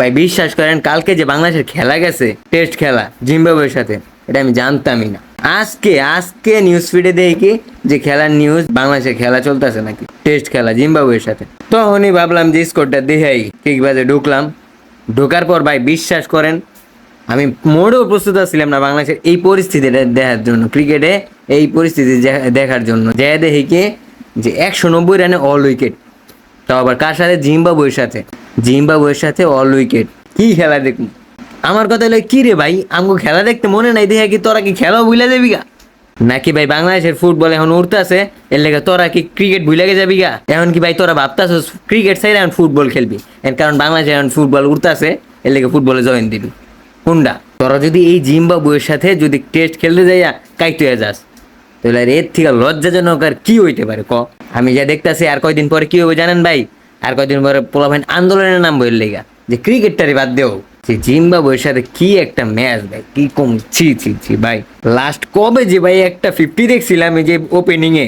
ভাই, বিশ্বাস করেন, কালকে যে বাংলাদেশের খেলা গেছে, টেস্ট খেলা, জিম্বাবুয়ের সাথে, এটা আমি জানতামই না। আজকে আজকে নিউজ ফিডে দেখি যে খেলার নিউজ বাংলাদেশের খেলা চলতেছে নাকি, টেস্ট খেলা, জিম্বাবুয়ের সাথে। তখনই ভাবলাম যে স্কোরটা দেখাই, কিকবাজে ঢুকলাম। ঢোকার পর ভাই, বিশ্বাস করেন, আমি মোটেও প্রস্তুত ছিলাম না বাংলাদেশের এই পরিস্থিতিটা দেখার জন্য, ক্রিকেটে এই পরিস্থিতি দেখার জন্য। যে দেখি যে একশো নব্বই রানে অল উইকেট তাও আবার কার সাথে? জিম্বাবুয়ের সাথে। জিম্বাবুয়ের সাথে অল উইকেট কি খেলা দেখুন আমার কথা হলো, কি রে ভাই? আমাকে খেলা দেখতে মনে নাই, দেখে কি তোরা কি খেলা ভুলে যাবি গা? নাকি ভাই বাংলাদেশের ফুটবল এখন উঠতেছে এর লেগে তোরা কি ক্রিকেট ভুলে গে যাবি গা? এখন কি ভাই তোরা ভাবতাছিস ক্রিকেট সাইড এখন ফুটবল খেলবি? এর কারণ বাংলাদেশে এখন ফুটবল উঠতেছে এর লেগে ফুটবলে জয়েন দিবি। হুন্ডা, তোরা যদি এই জিম্বাবুয়ের সাথে যদি টেস্ট খেলতে যাইয়া কাইতে যাস, তাহলে এর থেকে লজ্জাজনক আর কি হইতে পারে ক? আমি যা দেখতাছি, আর কয়দিন পরে কি হবে জানেন ভাই? আর কয়দিন পরে পোলাভাইন আন্দোলনের নাম বইল লেগা। যে ক্রিকেটটারই বাদ দেও। যে জিম্বাবুয়ের সাথে কি একটা ম্যাচ ভাই, কি কম, ছি ছি ছি, ভাই। লাস্ট কবে যে ভাই একটা ফিফটি দেখছিলাম এই যে ওপেনিং এ,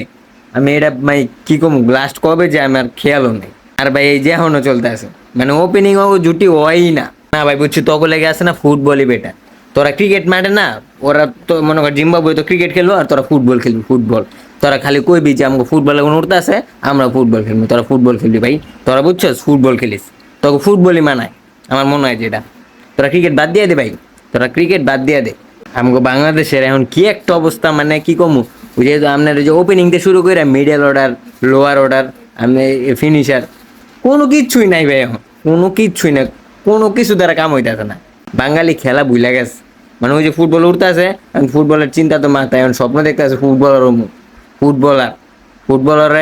আমি এটা ভাই কি কম লাস্ট কবে যে আমার খেয়ালও নেই। আর ভাই এই যে এখনও চলতে আছে। মানে ওপেনিং ও জুটি হয়ই না। না ভাই, বুঝছি তখন লেগে আছে না ফুটবলই বেটার তোরা ক্রিকেট মাঠে না, ওরা তো মনে কর জিম্বাবুয়ে তো ক্রিকেট খেলব আর তোরা ফুটবল খেলবি ফুটবল তোরা খালি কইবি যে আমাকে ফুটবলে কোনো উঠতে আছে, আমরা ফুটবল খেলব। তোরা ফুটবল খেলবি ভাই। তোরা বুঝছস ফুটবল খেলিস। তোকে ফুটবলই মানায়। আমার মনে হয় যেটা তোরা ক্রিকেট বাদ দিয়ে দে ভাই। তোরা ক্রিকেট বাদ দিয়ে দে। আমাকে বাংলাদেশের এখন কি একটা অবস্থা মানে কি কমু? ওই যে আপনার যে ওপেনিং থেকে শুরু করে মিডল অর্ডার লোয়ার অর্ডার আমি ফিনিশার কোনো কিচ্ছুই নাই ভাই এখন। কোনো কিচ্ছুই না কোনো কিছু দ্বারা কাম হইতেছে না। বাঙালি খেলা ভুলে গেছে। মানে ওই যে ফুটবল উঠতেছে এখন ফুটবলের চিন্তা তো মাথায়। এখন স্বপ্ন দেখতেছে ফুটবলার ফুটবলার। ফুটবলাররা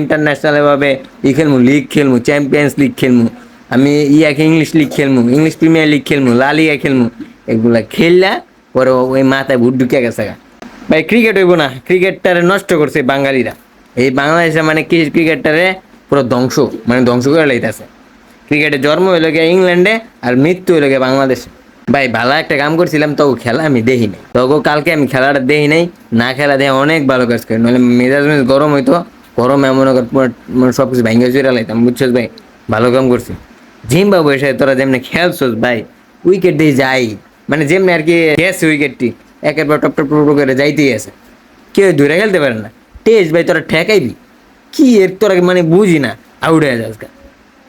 ইন্টারন্যাশনাল ভাবে ই খেলমু লিগ খেলমু চ্যাম্পিয়ন্স লিগ খেলমু। আমি ইয়াকে ইংলিশ লিগ খেলমু ইংলিশ প্রিমিয়ার লিগ খেলমু লা লিগা খেলমু। এগুলা খেললা পরে ওই মাথায় ভুট ঢুকে গেছে ভাই ক্রিকেট হইব না। ক্রিকেটটারে নষ্ট করছে বাঙালিরা। এই বাংলাদেশে মানে ক্রিকেটটারে পুরো ধ্বংস মানে ধ্বংস করে লাইতেছে। ক্রিকেটের জন্ম হইল গিয়ে ইংল্যান্ডে আর মৃত্যু হইল গিয়ে বাংলাদেশে। ভাই, ভালো একটা কাম করছিলাম তো খেলা আমি দেখি নাই। তবু কালকে আমি খেলাটা দেখি নাই, না খেলা দেখে অনেক ভালো কাজ করি। নাহলে মেজাজ মেজাজ গরম হইতো, গরম এমন মানে সব কিছু ভেঙে চুরে লাইতাম, বুঝছস ভাই? ভালো কাম করছি। জিম্বাবু এসে তোরা যেমনি খেলছস ভাই উইকেট দিয়ে যাই। মানে যেমনি আর কি গেছে উইকেটটি একের টপ টপ টপ করে যাইতেই আছে। কেউ দূরে খেলতে পারে না। টেস্ট ভাই, তোরা ঠেকাইবি। কি এর তোরা মানে বুঝি না আউট হয়ে যাস।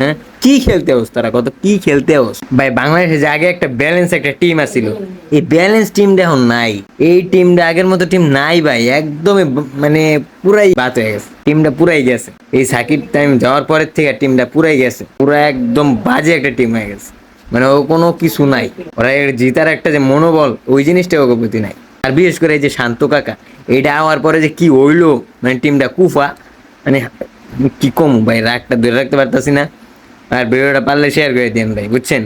হ্যাঁ? কি খেলতে হোস তারা? কত কি খেলতে হোস? ভাই, বাংলাদেশে যে আগে একটা ব্যালেন্স একটা টিম আছিল, এই ব্যালেন্স টিমটা এখন নাই। এই টিমটা আগের মতো টিম নাই ভাই, একদমই মানে পুরাই বাত হয়ে গেছে। টিমটা পুরাই গেছে। এই সাকিব টাইম যাওয়ার পরের থেকে টিমটা পুরাই গেছে। পুরো একদম বাজে একটা টিম হয়ে গেছে। মানে ও কোনো কিছু নাই। ওরা জিতার একটা যে মনোবল, ওই জিনিসটা ওকে প্রতি নাই। আর বিশেষ করে এই যে শান্ত কাকা এটা আওয়ার পরে যে কি হইল মানে টিমটা কুফা মানে কি কম ভাই, রাগটা ধরে রাখতে পারতাছি না। আর ভিডিওটা পারলে শেয়ার করে দিন ভাই বুঝছেন?